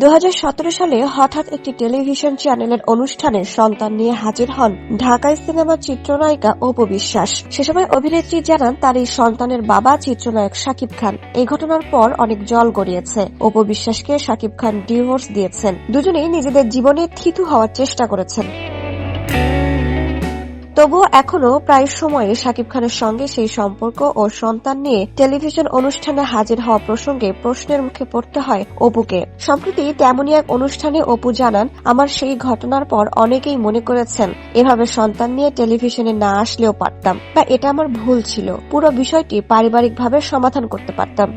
দু হাজার সতেরো সালে হঠাৎ একটি টেলিভিশন চ্যানেলের অনুষ্ঠানে সন্তান নিয়ে হাজির হন ঢাকায় সিনেমার চিত্রনায়িকা অপু বিশ্বাস। সে সময় অভিনেত্রী জানান, তার এই সন্তানের বাবা চিত্রনায়ক শাকিব খান। এই ঘটনার পর অনেক জল গড়িয়েছে। অপু বিশ্বাসকে শাকিব খান ডিভোর্স দিয়েছেন। দুজনেই নিজেদের জীবনে থিতু হওয়ার চেষ্টা করেছেন। তবুও এখনও প্রায় সময়ে শাকিব খানের সঙ্গে সেই সম্পর্ক ও সন্তান নিয়ে টেলিভিশন অনুষ্ঠানে হাজির হওয়া প্রসঙ্গে প্রশ্নের মুখে পড়তে হয় অপুকে। সম্প্রতি তেমনই এক অনুষ্ঠানে অপু জানান, আমার সেই ঘটনার পর অনেকেই মনে করেছেন, এভাবে সন্তান নিয়ে টেলিভিশনে না আসলেও পারতাম বা এটা আমার ভুল ছিল। পুরো বিষয়টি পারিবারিকভাবে সমাধান করতে পারতাম।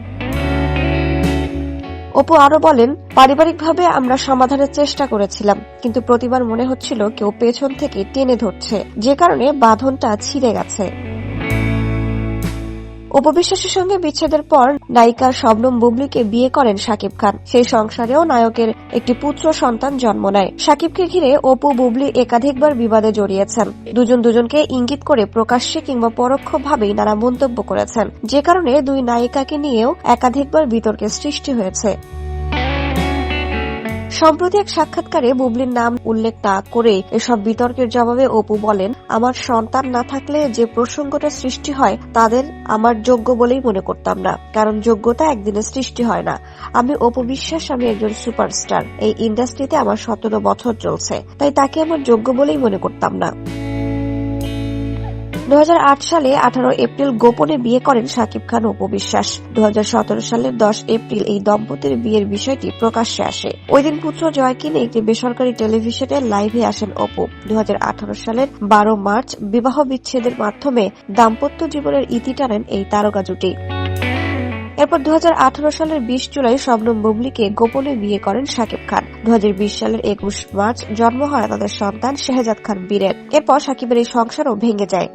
অপু আরও বলেন, পারিবারিকভাবে আমরা সমাধানের চেষ্টা করেছিলাম, কিন্তু প্রতিবার মনে হচ্ছিল কেউ পেছন থেকে টেনে ধরছে। যে কারণে বাঁধনটা ছিঁড়ে গেছে। উপবিশ্বাসের সঙ্গে বিচ্ছেদের পর নায়িকা শবনম বুবলিকে বিয়ে করেন শাকিব খান। সেই সংসারেও নায়কের একটি পুত্র সন্তান জন্ম নেয়। শাকিবকে ঘিরে অপু বুবলি একাধিকবার বিবাদে জড়িয়েছেন। দুজন দুজনকে ইঙ্গিত করে প্রকাশ্যে কিংবা পরোক্ষভাবেই নানা মন্তব্য করেছেন। যে কারণে দুই নায়িকাকে নিয়েও একাধিকবার বিতর্কের সৃষ্টি হয়েছে। সম্প্রতি এক সাক্ষাৎকারে বুবলির নাম উল্লেখ না করে এসব বিতর্কের জবাবে অপু বলেন, আমার সন্তান না থাকলে যে প্রসঙ্গটা সৃষ্টি হয়, তাদের আমার যোগ্য বলেই মনে করতাম না, কারণ যোগ্যতা একদিনে সৃষ্টি হয় না। আমি অপু বিশ্বাস, আমি একজন সুপারস্টার। এই ইন্ডাস্ট্রিতে আমার সতেরো বছর চলছে, তাই তাকে আমার যোগ্য বলেই মনে করতাম না। দু হাজার আট সালে আঠারো এপ্রিল গোপনে বিয়ে করেন শাকিব খান ও বিশ্বাস দু হাজার সতেরো সালের দশ এপ্রিল এই দম্পতির বিয়ের বিষয়টি প্রকাশ্যে আসে। ওই দিন পুত্র জয়কে একটি বেসরকারি টেলিভিশনের লাইভে আসেন অপু। দু সালের বারো মার্চ বিবাহ বিচ্ছেদের মাধ্যমে দাম্পত্য জীবনের ইতি টানেন এই তারকা জুটি। এরপর দু হাজার আঠারো সালের বিশ জুলাই শবনম বুবলিকে গোপনে বিয়ে করেন শাকিব খান। দু হাজার বিশ সালের একুশ মার্চ জন্ম হয় তাদের সন্তান শেহজাদ খান বীরের। এরপর সাকিবের এই সংসারও ভেঙে যায়।